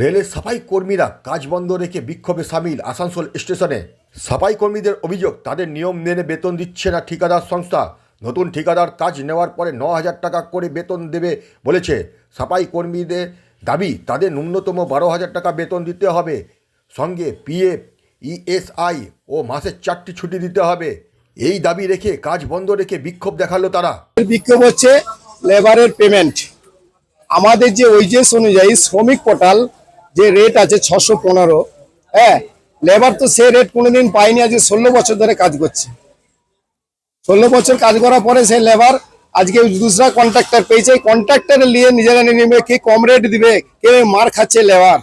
রেলের সাফাই কর্মীরা কাজ বন্ধ রেখে বিক্ষোভে সামিল আসানসোল স্টেশনে। সাফাই কর্মীদের অভিযোগ, তাদের নিয়ম মেনে বেতন দিচ্ছে না ঠিকাদার সংস্থা। নতুন ঠিকাদার কাজ নেওয়ার পরে ন হাজার টাকা করে বেতন দেবে বলেছে। সাফাই কর্মীদের দাবি, তাদের ন্যূনতম বারো হাজার টাকা বেতন দিতে হবে। সঙ্গে পিএফ ইএসআই ও মাসের চারটি ছুটি দিতে হবে। এই দাবি রেখে কাজ বন্ধ রেখে বিক্ষোভ দেখাল তারা। বিক্ষোভ হচ্ছে লেবারের পেমেন্ট আমাদের যে ওয়েজেস অনুযায়ী শ্রমিক পোর্টাল যে রেট আছে ছশো পনেরো হ্যাঁ? লেবার তো সে রেট কোনোদিন পায়নি, আজকে ষোলো বছর ধরে কাজ করছে। ষোলো বছর কাজ করার পরে সে লেবার আজকে দুসরা কন্ট্রাক্টর পেয়েছে কন্ট্রাক্টরে নিয়ে নিজেরা নিয়ে নেবে, কে কম রেট দিবে, কে মার খাচ্ছে লেবার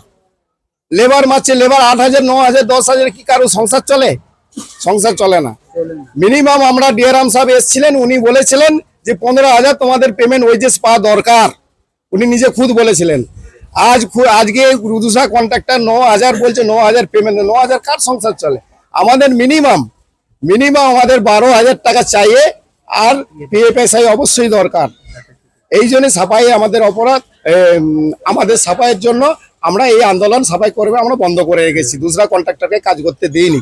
লেবার মারছে লেবার আট হাজার, ন হাজার, দশ হাজার, কি কারও সংসার চলে? সংসার চলে না। মিনিমাম আমরা ডিয়ারাম সাহেব এসেছিলেন, উনি বলেছিলেন যে পনেরো হাজার তোমাদের পেমেন্ট ওয়েজেস পাওয়া দরকার। উনি নিজে খুদ বলেছিলেন। আজ আজকে রুদুসা কন্ট্রাক্টর ন হাজার বলছে, ন হাজার পেমেন্ট ন হাজার কার সংসার চলে? আমাদের মিনিমাম মিনিমাম আমাদের বারো হাজার টাকা চাইয়ে আর পিএফএসআই অবশ্যই দরকার। এই জন্য সাফাই আমাদের অপরাধ আমাদের সাফাইয়ের জন্য আমরা এই আন্দোলন সাফাই করবে, আমরা বন্ধ করে রেখেছি। দুসরা কন্ট্রাক্টরকে কাজ করতে দিইনি।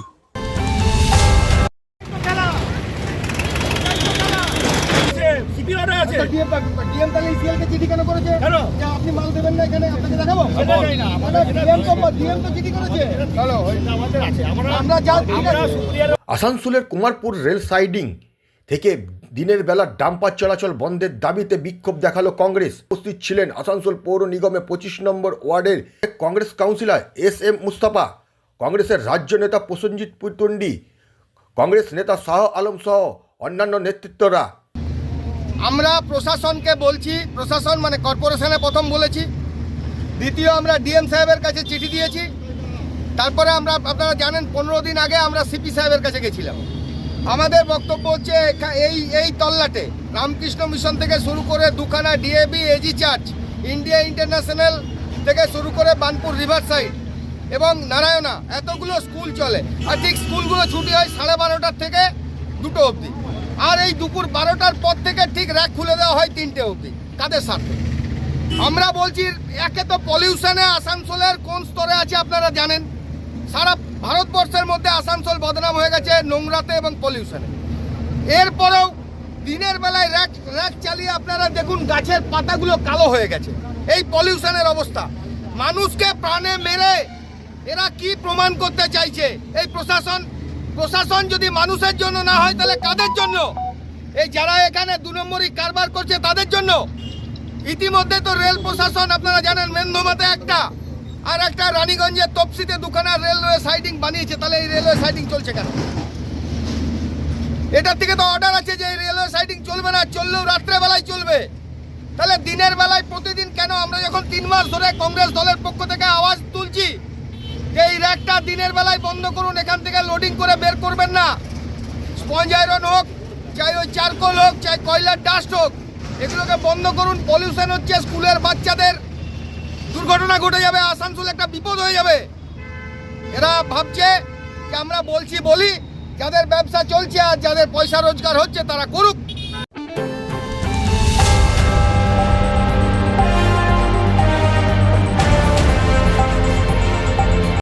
আছে? ডিএম তাহলে কে চিঠি কেন করেছে? কেন? যে আপনি মাল দেবেন না এখানে আপনাকে দেখাবো? সেটা না, ডিএম তো ডিএম তো চিঠি করেছে। হ্যালো আমাদের আছে আমরা আমরা যা ঠিক আছে আসানসোলের কুমারপুর রেল সাইডিং থেকে দিনের বেলা ডাম্পার চলাচল বন্ধের দাবিতে বিক্ষোভ দেখাল কংগ্রেস। উপস্থিত ছিলেন আসানসোল পৌর নিগমে পঁচিশ নম্বর ওয়ার্ডের এক Congress councillor S M Mustafa কংগ্রেসের রাজ্য নেতা প্রসেনজিৎ পুতুন্ডি কংগ্রেস নেতা শাহ আলম সহ অন্যান্য নেতৃত্বরা। আমরা প্রশাসনকে বলছি, প্রশাসন মানে কর্পোরেশনে প্রথম বলেছি। দ্বিতীয় আমরা ডিএম সাহেবের কাছে চিঠি দিয়েছি। তারপরে আমরা, আপনারা জানেন, পনেরো দিন আগে আমরা সিপি সাহেবের কাছে গেছিলাম। আমাদের বক্তব্য হচ্ছে এই এই তল্লাটে, রামকৃষ্ণ মিশন থেকে শুরু করে দুখানা DAB AG church India International থেকে শুরু করে বানপুর রিভার সাইড এবং নারায়ণা, এতগুলো স্কুল চলে। আর ঠিক স্কুলগুলো ছুটি হয় সাড়ে বারোটার থেকে দুটো অবধি। আর এই দুপুর বারোটার পর থেকে ঠিক র্যাক খুলে দেওয়া হয় তিনটে অবধি। কাদের স্বার্থে আমরা বলছি, একে তো পলিউশনে আসানসোলের কোন স্তরে আছে আপনারা জানেন? সারা ভারতবর্ষের মধ্যে আসানসোল বদনাম হয়ে গেছে নোংরাতে এবং পলিউশনে এরপরেও দিনের বেলায় র্যাক র্যাক চালিয়ে আপনারা দেখুন, গাছের পাতাগুলো কালো হয়ে গেছে। এই পলিউশনের অবস্থা। মানুষকে প্রাণে মেরে এরা কি প্রমাণ করতে চাইছে? এই প্রশাসন প্রশাসন যদি মানুষের জন্য না হয়, তাহলে কাদের জন্য? এই যারা এখানে দু নম্বরই কারবার করছে, তাদের জন্য? ইতিমধ্যে তো রেল প্রশাসন, আপনারা জানেন, মেন্দমাতে একটা, আর একটা রানীগঞ্জের তপসিতে দুখানা রেলওয়ে সাইডিং বানিয়েছে। তাহলে এই রেলওয়ে সাইডিং চলছে কেন? এটার থেকে তো অর্ডার আছে যে এই রেলওয়ে সাইডিং চলবে না, চললেও রাত্রেবেলায় চলবে। তাহলে দিনের বেলায় প্রতিদিন কেন আমরা যখন তিন মাস ধরে কংগ্রেস দলের পক্ষ থেকে আওয়াজ তুলছি এই র্যাকটা দিনের বেলায় বন্ধ করুন, এখান থেকে লোডিং করে বের করবেন না। স্পঞ্জ আয়রন হোক, চাই ওই চারকোল হোক, চাই কয়লার ডাস্ট হোক, এগুলোকে বন্ধ করুন। পলিউশন হচ্ছে স্কুলের বাচ্চাদের। দুর্ঘটনা ঘটে যাবে, আসানসোল একটা বিপদ হয়ে যাবে। এরা ভাবছে যে আমরা বলছি বলি, যাদের ব্যবসা চলছে আর যাদের পয়সা রোজগার হচ্ছে, তারা করুক।